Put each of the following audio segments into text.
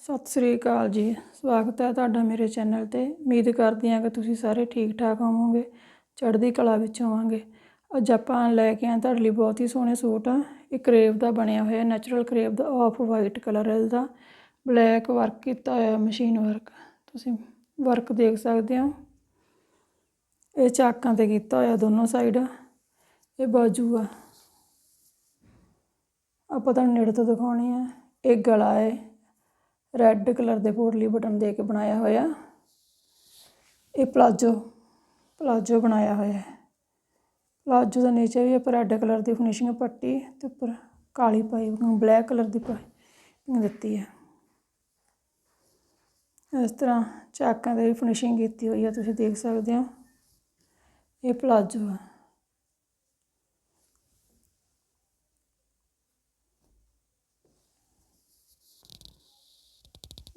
ਸਤਿ ਸ੍ਰੀ ਅਕਾਲ ਜੀ। ਸਵਾਗਤ ਹੈ ਤੁਹਾਡਾ ਮੇਰੇ ਚੈਨਲ ਤੇ। ਉਮੀਦ ਕਰਦੀ ਹਾਂ ਕਿ ਤੁਸੀਂ ਸਾਰੇ ਠੀਕ ਠਾਕ ਹੋਵੋਗੇ, ਚੜ੍ਹਦੀ ਕਲਾ ਵਿੱਚ ਹੋਵਾਂਗੇ। ਅੱਜ ਆਪਾਂ ਲੈ ਕੇ ਆਏ ਤੁਹਾਡੇ ਲਈ ਬਹੁਤ ਹੀ ਸੋਹਣੇ ਸੂਟ। ਆ ਇਹ ਕਰੇਵ ਦਾ ਬਣਿਆ ਹੋਇਆ, ਨੈਚੁਰਲ ਕਰੇਵ ਦਾ ਆਫ ਵਾਈਟ ਕਲਰ ਹੈ ਇਹਦਾ ਬਲੈਕ ਵਰਕ ਕੀਤਾ ਹੋਇਆ ਮਸ਼ੀਨ ਵਰਕ ਤੁਸੀਂ ਵਰਕ ਦੇਖ ਸਕਦੇ ਹੋ। ਇਹ ਚਾਕਾਂ ਤੇ ਕੀਤਾ ਹੋਇਆ ਦੋਨੋਂ ਸਾਈਡ ਇਹ ਬਾਜੂ ਆ। ਆਪਾਂ ਤੁਹਾਨੂੰ ਨੇੜੇ ਤੋਂ ਦਿਖਾਉਣੀ ਆ। ਇਹ ਗਲਾ ਹੈ। ਰੈੱਡ ਕਲਰ ਦੇ ਪੋਟਲੀ ਬਟਨ ਦੇ ਕੇ ਬਣਾਇਆ ਹੋਇਆ। ਇਹ ਪਲਾਜੋ ਪਲਾਜੋ ਬਣਾਇਆ ਹੋਇਆ ਹੈ। ਪਲਾਜੋ ਦਾ ਨੀਚੇ ਵੀ ਆਪਾਂ ਰੈੱਡ ਕਲਰ ਦੀ ਫਿਨਿਸ਼ਿੰਗ ਪੱਟੀ ਤੇ ਉੱਪਰ ਕਾਲੀ ਪਾਈਪਿੰਗ ਬਲੈਕ ਕਲਰ ਦੀ ਪਾਈਪਿੰਗ ਦਿੱਤੀ ਹੈ। ਇਸ ਤਰ੍ਹਾਂ ਚਾਕਾਂ ਦੇ ਵੀ ਫਿਨਿਸ਼ਿੰਗ ਕੀਤੀ ਹੋਈ ਹੈ, ਤੁਸੀਂ ਦੇਖ ਸਕਦੇ ਹੋ। ਇਹ ਪਲਾਜੋ ਹੈ।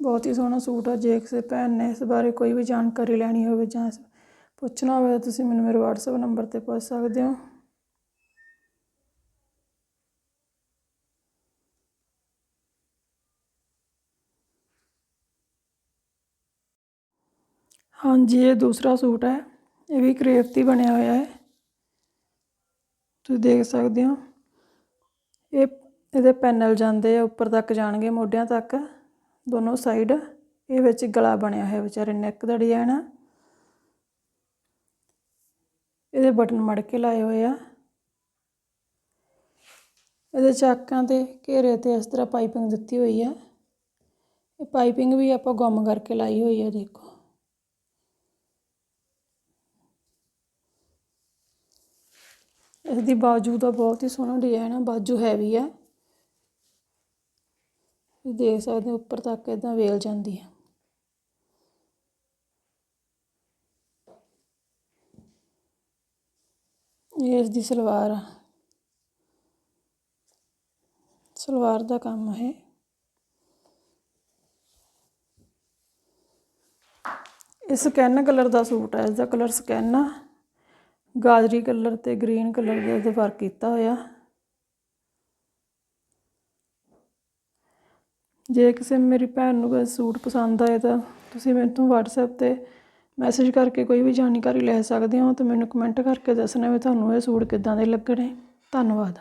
ਬਹੁਤ ਹੀ ਸੋਹਣਾ ਸੂਟ ਆ, ਜੇ ਕਿਸੇ ਭੈਣ ਨੇ ਇਸ ਬਾਰੇ ਕੋਈ ਵੀ ਜਾਣਕਾਰੀ ਲੈਣੀ ਹੋਵੇ ਜਾਂ ਇਸ- ਪੁੱਛਣਾ ਹੋਵੇ ਤਾਂ ਤੁਸੀਂ ਮੈਨੂੰ ਮੇਰੇ WhatsApp ਨੰਬਰ ਤੇ ਪੁੱਛ ਸਕਦੇ ਹੋ। ਹਾਂਜੀ, ਇਹ ਦੂਸਰਾ ਸੂਟ ਹੈ, ਇਹ ਵੀ ਕਰੇਪ ਦੀ ਬਣਿਆ ਹੋਇਆ ਹੈ। ਤੁਸੀਂ ਦੇਖ ਸਕਦੇ ਹੋ। ਇਹ, ਇਹਦੇ ਪੈਨਲ ਜਾਂਦੇ ਆ, ਉੱਪਰ ਤੱਕ ਜਾਣਗੇ ਮੋਢਿਆਂ ਤੱਕ। ਦੋਨੋਂ ਸਾਈਡ ਇਹ ਵਿੱਚ ਗਲਾ ਬਣਿਆ ਹੋਇਆ ਵਿਚਾਰੇ ਨੈਕ ਦਾ ਡਿਜ਼ਾਈਨ ਆ। ਇਹਦੇ ਬਟਨ ਮੜ ਕੇ ਲਾਏ ਹੋਏ ਆ। ਇਹਦੇ ਚਾਕਾਂ ਤੇ ਘੇਰੇ ਤੇ ਇਸ ਤਰ੍ਹਾਂ ਪਾਈਪਿੰਗ ਦਿੱਤੀ ਹੋਈ ਆ। ਇਹ ਪਾਈਪਿੰਗ ਵੀ ਆਪਾਂ ਗੁੰਮ ਕਰਕੇ ਲਾਈ ਹੋਈ ਆ, ਦੇਖੋ। ਇਸ ਦੀ ਬਾਜੂ ਦਾ ਬਹੁਤ ਹੀ ਸੋਹਣਾ ਡਿਜ਼ਾਈਨ ਆ, ਬਾਜੂ ਹੈਵੀ ਆ। ਤੁਸੀਂ ਦੇਖ ਸਕਦੇ ਹੋ ਉੱਪਰ ਤੱਕ ਇਦਾਂ ਵੇਲ ਜਾਂਦੀ ਹੈ। ਇਹ ਇਸ ਦੀ ਸਲਵਾਰ ਆ। ਸਲਵਾਰ ਦਾ ਕੰਮ ਹੈ। ਇਹ ਸਕੈਨ ਕਲਰ ਦਾ ਸੂਟ ਹੈ ਇਸ ਦਾ ਕਲਰ ਸਕੈਨ ਆ। ਗਾਜਰੀ ਕਲਰ ਤੇ ਗ੍ਰੀਨ ਕਲਰ ਦੇ ਉਹਦੇ ਵਰਕ ਕੀਤਾ ਹੋਇਆ। ਜੇ ਕਿਸੇ ਮੇਰੀ ਭੈਣ ਨੂੰ ਕੋਈ ਸੂਟ ਪਸੰਦ ਆਏ ਤਾਂ ਤੁਸੀਂ ਮੈਨੂੰ ਵਟਸਐਪ ਤੇ ਮੈਸੇਜ ਕਰਕੇ ਕੋਈ ਵੀ ਜਾਣਕਾਰੀ ਲੈ ਸਕਦੇ ਹੋ ਤੇ ਮੈਨੂੰ ਕਮੈਂਟ ਕਰਕੇ ਦੱਸਣਾ ਵੀ ਤੁਹਾਨੂੰ ਇਹ ਸੂਟ ਕਿੱਦਾਂ ਦੇ ਲੱਗਣੇ। ਧੰਨਵਾਦ।